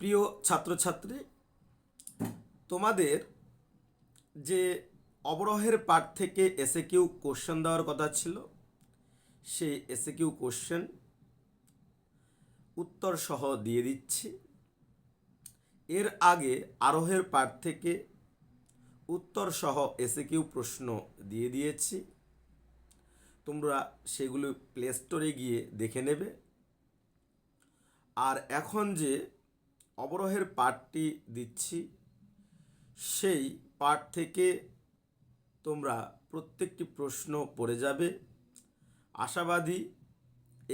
প্রিয় ছাত্রছাত্রী, তোমাদের যে অবরোহের পাঠ থেকে এসে কিউ কোশ্চেন দেওয়ার কথা ছিল, সেই এসে কিউ কোশ্চেন উত্তর সহ দিয়ে দিচ্ছি। এর আগে আরোহের পাঠ থেকে উত্তর সহ এসে কিউ প্রশ্ন দিয়ে দিয়েছি। তোমরা সেগুলো প্লে স্টোরে গিয়ে দেখে নেবে। আর এখন যে অবরোহের পাঠটি দিচ্ছি। সেই পাঠ থেকে তোমরা প্রত্যেকটি প্রশ্ন পড়ে যাবে। আশাবাদী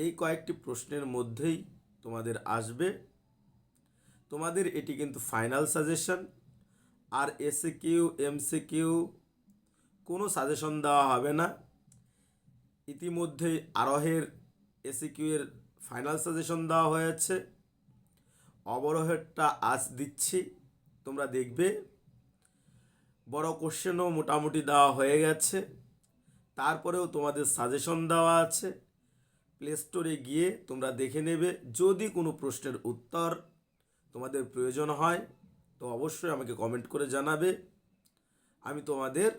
এই কয়েকটি প্রশ্নের মধ্যেই তোমাদের আসবে। তোমাদের এটি কিন্তু ফাইনাল সাজেশন। আর এসে কিউ এমসি কিউ কোনো সাজেশন দেওয়া হবে না। ইতিমধ্যেই আরোহের এসি কিউ এর ফাইনাল সাজেশন দেওয়া হয়েছে। অবরোহেরটা আজ দিচ্ছি। তোমরা দেখবে। বড় কোশ্চেনও মোটামুটি দেওয়া হয়ে গেছে। তারপরেও তোমাদের সাজেশন দেওয়া আছে। প্লে স্টোরে গিয়ে তোমরা দেখে নেবে। যদি কোনো প্রশ্নের উত্তর তোমাদের প্রয়োজন হয়, তো অবশ্যই আমাকে কমেন্ট করে জানাবে। আমি তোমাদের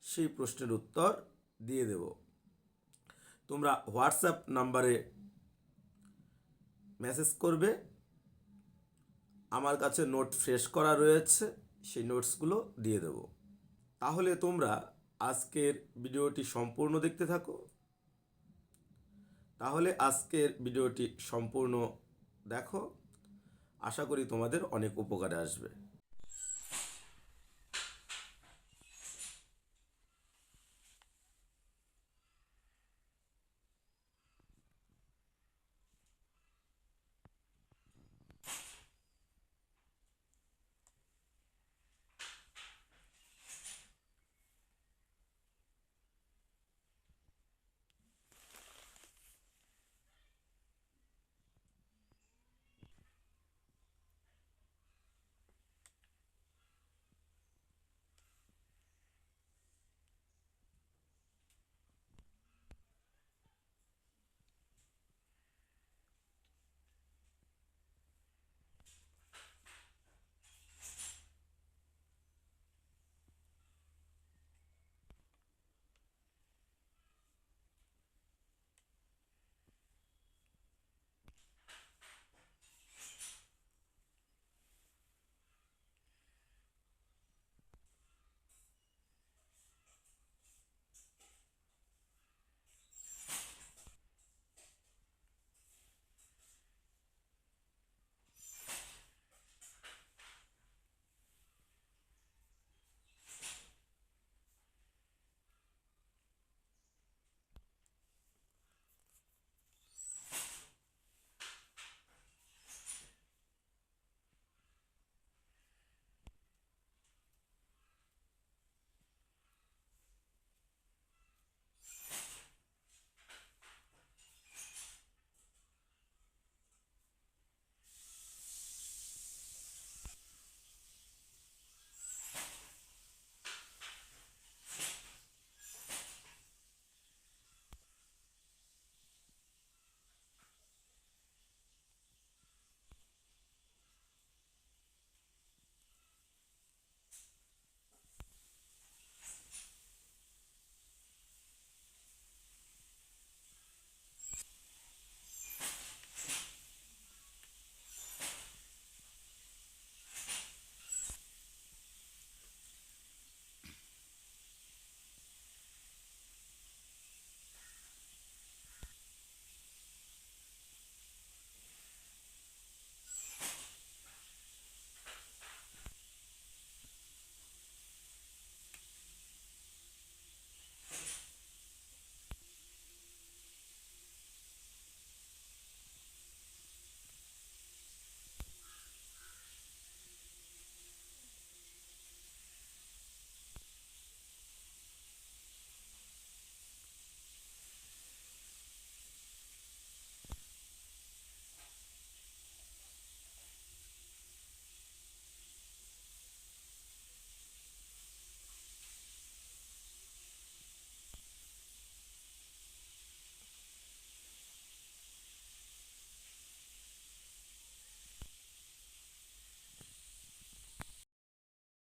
সেই প্রশ্নের উত্তর দিয়ে দেব। তোমরা হোয়াটসঅ্যাপ নাম্বারে মেসেজ করবে। আমার কাছে নোট ফ্রেশ করা রয়েছে, সেই নোটসগুলো দিয়ে দেব। তাহলে তোমরা আজকের ভিডিওটি সম্পূর্ণ দেখতে থাকো। তাহলে আজকের ভিডিওটি সম্পূর্ণ দেখো। আশা করি তোমাদের অনেক উপকারে আসবে।